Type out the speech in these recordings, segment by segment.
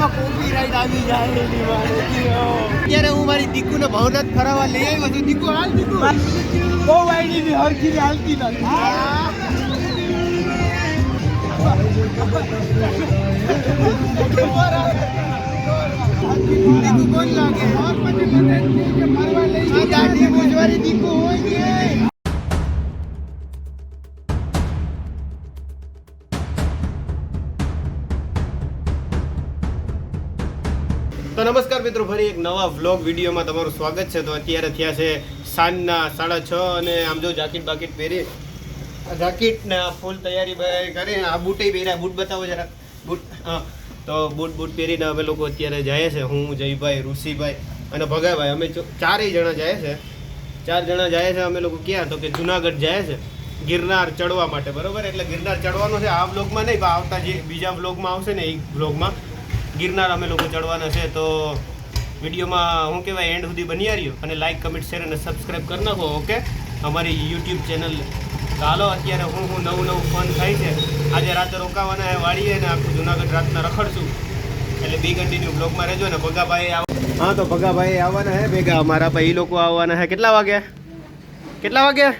આમાં કોપીરાઈટ આવી જાય અત્યારે હું મારી દીકુને ભવનાથ ફરાવવા લઈ આવ્યો છું. દીકુ, હાલ દીકુ. બહુ આઈડી ની હરખી હાલતી નથી. દીકુ કોણ લાગે. આ દાઢી મૂંઝવારી દીકુ નવા વ્લોગ વિડીયોમાં તમારું સ્વાગત છે. તો અત્યારે થયા છે સાંજના સાડા છ અને આમ જો જાકીટ બાકીટ પહેરી આ જાકીટ ફૂલ તૈયારી કરી. આ બૂટે પહેર્યા. બૂટ બતાવો જરા. બૂટ, હા. તો બૂટ બૂટ પહેરીને અમે લોકો અત્યારે જાય છે. હું, જયભાઈ, ઋષિભાઈ અને ભગાભાઈ. અમે ચારેય જણા જાય છે. ચાર જણા જાય છે. અમે લોકો ક્યાં? તો કે જુનાગઢ જાય છે. ગિરનાર ચડવા માટે. બરોબર? એટલે ગિરનાર ચડવાનો છે આ બ્લોગમાં નહીં, પણ આવતા જે બીજા બ્લોગમાં આવશે ને એ બ્લોગમાં ગિરનાર અમે લોકો ચડવાના છે. તો વિડીયોમાં શું કહેવાય એન્ડ સુધી બની રહ્યો અને લાઇક કમેન્ટ શેર અને સબસ્ક્રાઈબ કરી નાખો ઓકે અમારી યુટ્યુબ ચેનલ ચાલો અત્યારે હું હું નવું નવું ફોન થાય છે. આજે રાતે રોકાવાના છે વાળીએ ને આખું જુનાગઢ રાતના રખડશું. એટલે બી કન્ટિન્યુ બ્લોગમાં રહેજો ને. ભગાભાઈ આવ હા તો ભગાભાઈ આવવાના હે ભેગા. અમારા ભાઈ લોકો આવવાના હે. કેટલા વાગ્યા કેટલા વાગ્યા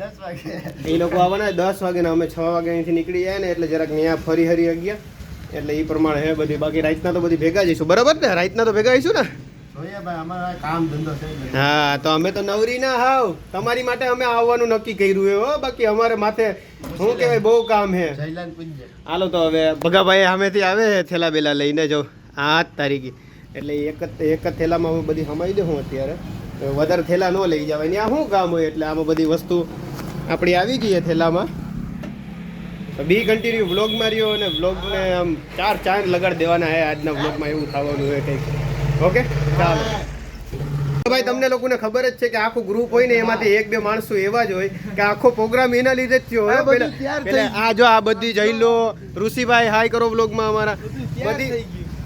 દસ વાગે. એ લોકો આવવાના દસ વાગે ને અમે છ વાગે અહીંથી નીકળી જાય ને એટલે જરાક ત્યાં ફરી હરી ગયા. એટલે એ પ્રમાણે હે બધી. બાકી રાતના તો બધી ભેગા જઈશું. બરાબર ને? રાતના તો ભેગા આવીશું ને? હા તો અમે તો નવરી ના હાવ. તમારી માટે અમે આવવાનું નક્કી કર્યું હે હો. બાકી અમારે માથે શું કહેવાય બહુ કામ હે. હાલો તો હવે ભગાભાઈ સામેથી આવે થેલા બેલા લઈને જો આઠ તારીખે. એટલે એક જ એક જ થેલામાં હું બધી સમાઈ દઉં હું અત્યારે. વધારે થેલા ન લઈ જવાય. આ શું કામ હોય એટલે આમાં બધી વસ્તુ આપણી આવી ગઈ થેલામાં. તો બી કન્ટિન્યુ વ્લોગ માર્યો અને વ્લોગને આમ ચાર ચાંદ લગાડ દેવાના હે આજના વ્લોગમાં એવું થવાનું હોય કંઈક. ઓકે ચાલો. ભાઈ તમને લોકોને ખબર જ છે કે આખું ગ્રુપ હોય ને એમાંથી એક બે માણસો એવા જ હોય કે આખો પ્રોગ્રામ એના લીધે જ થયો. હોય આ જો આ બધી જઈ લો. ઋષિભાઈ હાય કરો વ્લોગમાં અમારા. બધી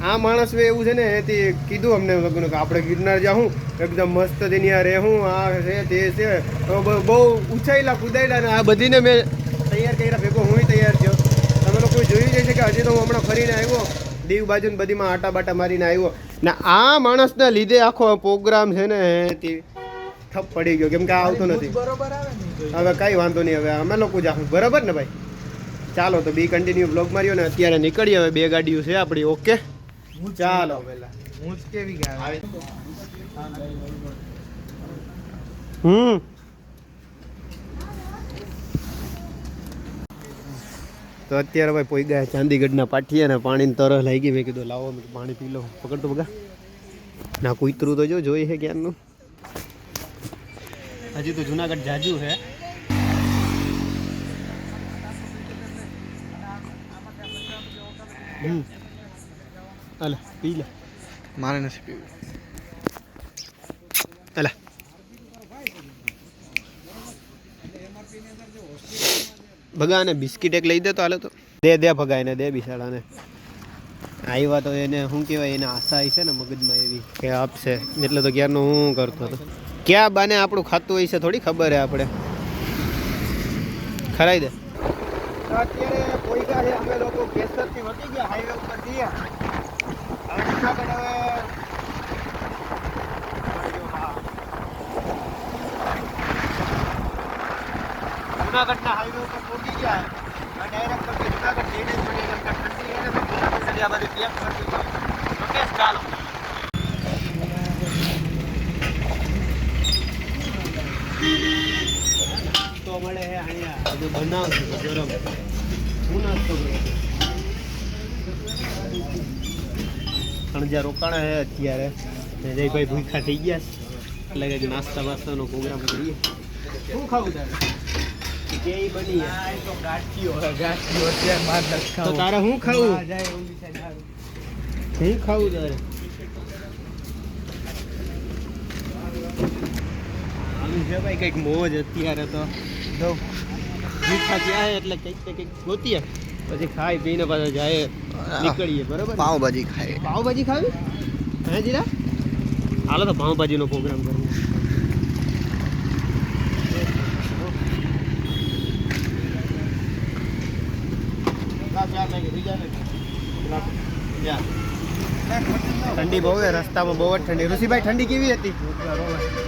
આ માણસ એવું છે ને એથી કીધું અમને લોકોને કે આપણે ગિરનાર જાઉં એકદમ મસ્ત દિનિયા રહેવું આ છે તે છે. તો બહુ ઉછાયેલા કુદાયેલા ને આ બધીને મેં તૈયાર કર્યા ભેગો હું તૈયાર થયો. તમે લોકો જોઈ જાય છે કે હજી તો હું હમણાં ફરીને આવ્યો. દીવ બાજુ ને બધીમાં આટા બાટા મારીને આવ્યો. ને આ માણસના લીધે આખો પ્રોગ્રામ છે ને તે ઠપ પડી ગયો. કેમ કે આવતો નથી. બરોબર આવે હવે કઈ વાંધો નહીં હવે અમે લોકો જાઉં બરાબર ને ભાઈ? ચાલો તો બી કન્ટિન્યુ બ્લોગ માર્યો ને અત્યારે નીકળીએ હવે બે ગાડીઓ છે આપણી. ઓકે? ચાલો પેલા હું જ કેવી ગાય હમ. તો અત્યારે ભાઈ પોઈ ગયા ચાંદીગઢના પાઠીએ ને પાણીની તરસ લાગી મેં કીધું લાવો મેં પાણી પી લો પકડતો બગા. ના કૂતરું તો જો જોઈ છે ક્યારનું. હજી તો જુનાગઢ જાજુ છે હમ. અલે પી લે. મારે નથી પીવું. અલા ભગા અને બિસ્કિટ એક લઈ દે તો હાલે તો. દે દે ભગા એને દે બિસાડાને. આવ્યા તો એને, શું કહેવાય, એને આશા આવી છે ને મગજમાં એવી. કે આપશે. એટલે તો ક્યારનો હું કરતો હતો. ક્યાં બાને આપણું ખાતું હોય છે થોડી ખબર હે આપણે. ખરાઈ દે. અત્યારે કોઈ ગયા અમે લોકો કેસરથી વટી ગયા હાઈવે ઉપર જઈએ હવે જુનાગઢના હાઈવે ઉપર પહોંચી ગયા અને ડાયરેક્ટ પછી જુનાગઢ જઈને પડી કેમ ઠંડી એટલે પછી જુનાગઢ આ બધી પેક કરતી હોય ઓકે ચાલો. તો મળે હે અહીંયા. બધું બનાવશું ગરમ. હું નાસ્તો કરું જ્યાં રોકાણા હે અત્યારે. જયભાઈ ભૂખા થઈ ગયા એટલે કે નાસ્તા વાસ્તાનો પ્રોગ્રામ કરીએ. શું ખાવું તારે? કે ઈ બની જાય. તો ગાંઠીઓ ગાંઠીઓ અત્યારે બહાર તો તારે શું ખાવું? જાય ઓલી side આવે. ખાવું તારે? આવી છે ભાઈ કંઈક મોજ અત્યારે તો. જો ત્યાં એટલે કંઈક ને કંઈક ગોતીએ. પછી ખાઈ પીને પાછા જાય. નીકળીએ બરોબર? પાવભાજી ખાય પાવભાજી ખાવી? હે જીરા? હાલો તો પાવભાજીનો પ્રોગ્રામ કરવો ચાર લાગે બીજા લાગે યા ઠંડી બહુ રસ્તામાં બહુ જ ઠંડી. ઋષિભાઈ ઠંડી કેવી હતી?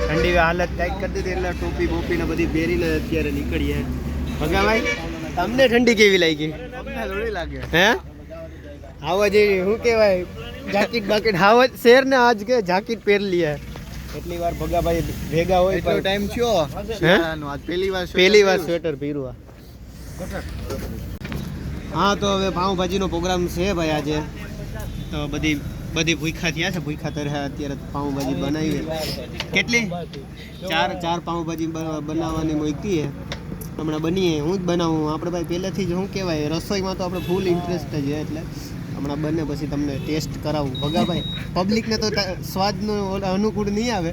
ઠંડી હાલત ટાઈટ કરી દીધી એટલે ટોપી બોપી ને બધી પહેરીને અત્યારે નીકળીએ. ભગાભાઈ તમને ઠંડી કેવી લાગી? થોડી લાગે. હે? આવા જે શું કહેવાય જાકીટ બાકીટ. હાવ શેર ને આજ કે જાકીટ પહેરલી એટલી વાર ભગાભાઈ ભેગા હોય એટલો ટાઈમ થયો? આજ પહેલી વાર પહેલી વાર સ્વેટર પહેરવા. હા, તો હવે પાઉંભાજીનો પ્રોગ્રામ છે ભાઈ આજે. તો બધી બધી ભૂખા થયા છે ભૂખા તરહ અત્યારે પાઉંભાજી બનાવી કેટલી? ચાર ચાર પાઉંભાજી બનાવવાની મૂકી છે. હમણાં બનીએ, હું જ બનાવું. આપણે ભાઈ પહેલેથી જ શું કહેવાય, રસોઈમાં તો આપણે ફૂલ ઇન્ટરેસ્ટ જ એટલે હમણાં બને પછી તમને ટેસ્ટ કરાવું. ભગાભાઈ પબ્લિકને તો સ્વાદનો અનુકૂળ નહીં આવે.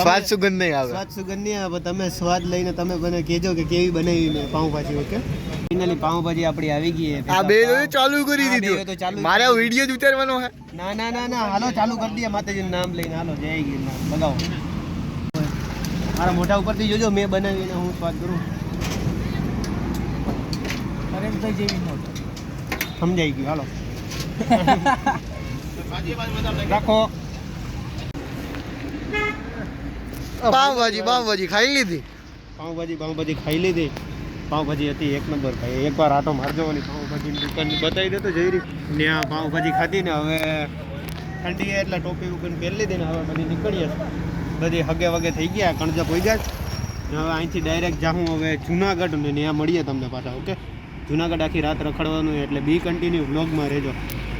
સ્વાદ સુગંધ નહીં આવે. સ્વાદ સુગંધ નહીં આવે તમે સ્વાદ લઈને તમે મને કહેજો કે કેવી બનાવી મેં પાઉંભાજી ઓકે? ફાઇનલી પાઉંભાજી આપણી આવી ગઈ આ બે ચાલુ કરી આ તો ચાલુ મારે વીડિયો જ ઉતારવાનો હે. ના ના ના ના હાલો ચાલુ કરી દઈએ માતાજીનું નામ લઈને. હાલો જય ગિરનાર બગાવો મારા મોઢા ઉપરથી જોજો મેં બનાવીને હું સ્વાદ કરું. સમજાઈ ગયું હાલો. રાખો. પાવભાજી પાવભાજી ખાઈ લીધી. પાવભાજી પાવભાજી ખાઈ લીધી. પાઉંભાજી હતી એક નંબર ભાઈ. એકવાર આટો મારજો ઓલી પાઉંભાજીની દુકાન બતાવી દેતો જઈ રહી ને આ પાવભાજી ખાધી ને હવે ઠંડી એટલે ટોપી ઉપર પહેરી લીધી ને હવે બધી નીકળીએ બધી હગે વગે થઈ ગયા કણજા પોઈ ગયા ને હવે અહીંથી ડાયરેક્ટ જાઉં હવે જુનાગઢ ને ત્યાં મળીએ તમને પાછા ઓકે જુનાગઢ આખી રાત રખડવાનું એટલે બી કન્ટિન્યુ વ્લોગમાં રહેજો.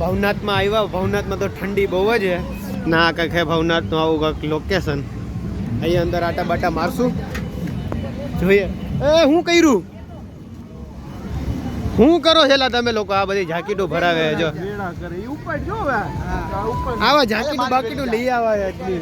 ભવનાથમાં આવ્યા. ભવનાથમાં તો ઠંડી બહુ જ છે. ના કંઈક ભવનાથનું આવું કંઈક લોકેશન અહીંયા અંદર આટા બાટા મારશું. જોઈએ. એ હું કર્યું? હું કરો છેલા તમે લોકો આ બધી જાકીટો ભરાવે જો. આવા જાકીટો બાકીટો લઈ આવા એટલી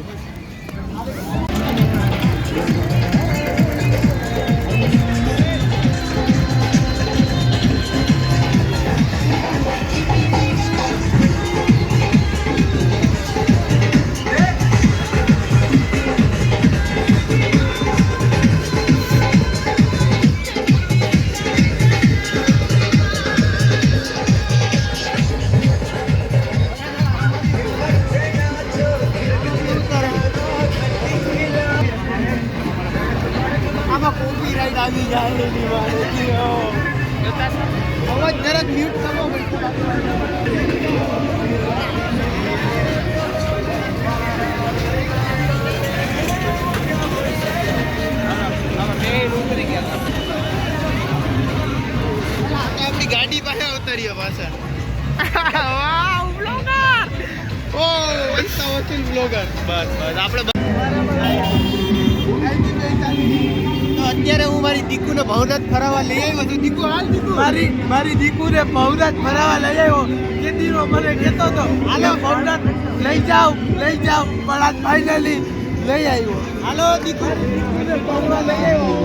અવાજ જરાક મ્યુટ કરો આપણી ગાડી પાસે ઉતરીએ પાછા. ઓ પૈસા વકીલ બ્લોગર બસ બસ. આપણે અત્યારે હું મારી દીકુને ભવનાથ ફરાવા લઈ આવ્યો છું. દીકુ હાલ દીકુ. મારી મારી દીકુને ભવનાથ ફરાવા લઈ આવ્યો. કેદીનો મને કહેતો હતો હાલો ભવનાથ લઈ જાઓ લઈ જાઓ. પણ આજ ફાઇનલી લઈ આવ્યો. હાલો દીકુ. મને ભવનાથ લઈ આવ્યો.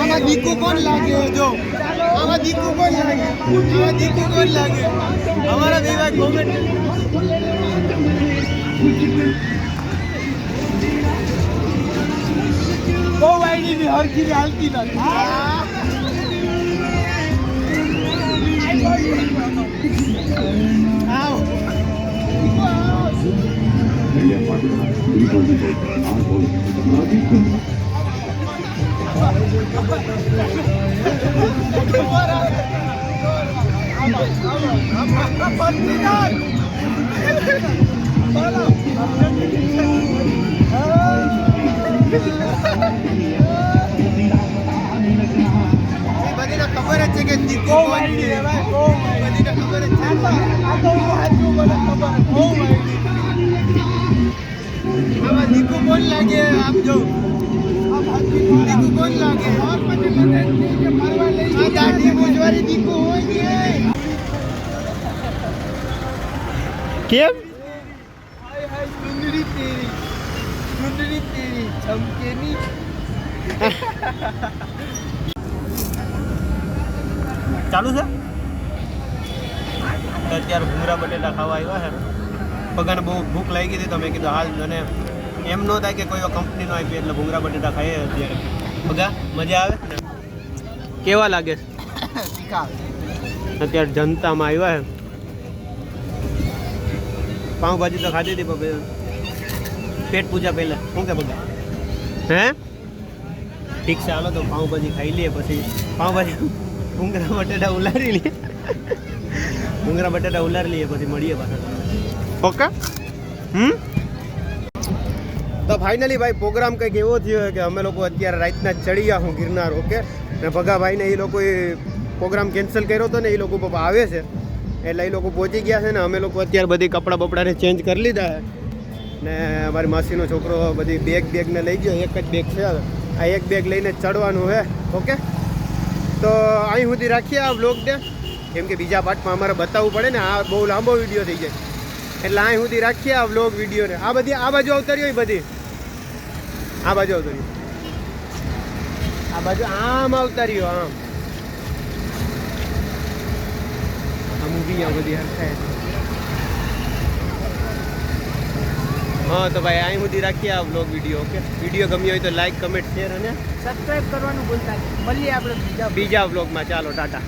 આમાં દીકુ કોણ લાગે જો? આમાં દીકુ કોણ લાગે? આમાં દીકુ કોણ લાગે? અમારા વિભાગ કોમેન્ટ. બહુ આઈડી ની હરખી ની હાલતી નથી છે કે દીકુ બહુ આઈડી બધાને ખબર છે. આ તો હું હાચું મને ખબર બહુ આઈડી આમાં દીકુ કોણ લાગે? આમ જો. દીકુ કોણ લાગે? આ દાઢી દીકુ હોય કે? કેમ? હાય હાય સુંદરી તેરી. સુંદરી તેરી ચમકેની ચાલુ છે? અત્યારે ભૂંગરા બટેટા ખાવા આવ્યા છે. પગાને બહુ ભૂખ લાગી હતી તો મેં કીધું હાલ અને એમ ન થાય કે કોઈ કંપનીનો આપી એટલે ભૂંગરા બટેટા ખાઈએ અત્યારે. પગા મજા આવે? ને કેવા લાગે? અત્યારે જનતામાં આવ્યા છે. પાઉંભાજી તો ખાધી હતી પણ પેટ પૂજા પહેલા. શું કે બધા હે? ઠીક છે, હાલો તો પાઉંભાજી ખાઈ લઈએ પછી. પાઉંભાજી ભૂંગરા બટેટા ઉલારી લઈએ ભૂંગરા બટેટા ઉલારી લઈએ પછી મળીએ પાછા. ઓકે. હમ? તો ફાઇનલી ભાઈ પ્રોગ્રામ કંઈક એવો થયો કે અમે લોકો અત્યારે રાતના ચડી ગયા હું ગિરનાર ઓકે ને ભગાભાઈને એ લોકોએ પ્રોગ્રામ કેન્સલ કર્યો હતો ને એ લોકો પપ્પા આવે છે. એટલે એ લોકો પહોંચી ગયા છે ને અમે લોકો અત્યારે બધી કપડાં બપડાને ચેન્જ કરી લીધા છે. ને મારી માસીનો છોકરો બધી બેગ બેગને લઈ ગયો એક જ બેગ છે આ એક બેગ લઈને ચડવાનું છે ઓકે તો અહીં સુધી રાખીએ આ વ્લોગને. કેમ કે બીજા પાર્ટમાં અમારે બતાવવું પડે ને, આ બહુ લાંબો વીડિયો થઈ જાય. એટલે અહીં સુધી રાખીએ આ વીડિયો વિડીયોને. આ બધી, આ બાજુ અવતરી હોય બધી. આ બાજુ અવતરી આ બાજુ આમ અવતર્યો આમ. આમ મૂવી આ બધી હરખાય હા તો ભાઈ અહીં સુધી રાખીએ આ બ્લોગ વીડિયો ઓકે વીડિયો ગમ્યો હોય તો લાઈક કમેન્ટ શેર અને સબસ્ક્રાઈબ કરવાનું ભૂલતા નહીં. મળીએ આપણે બીજા બીજા બ્લોગમાં ચાલો ટાટા.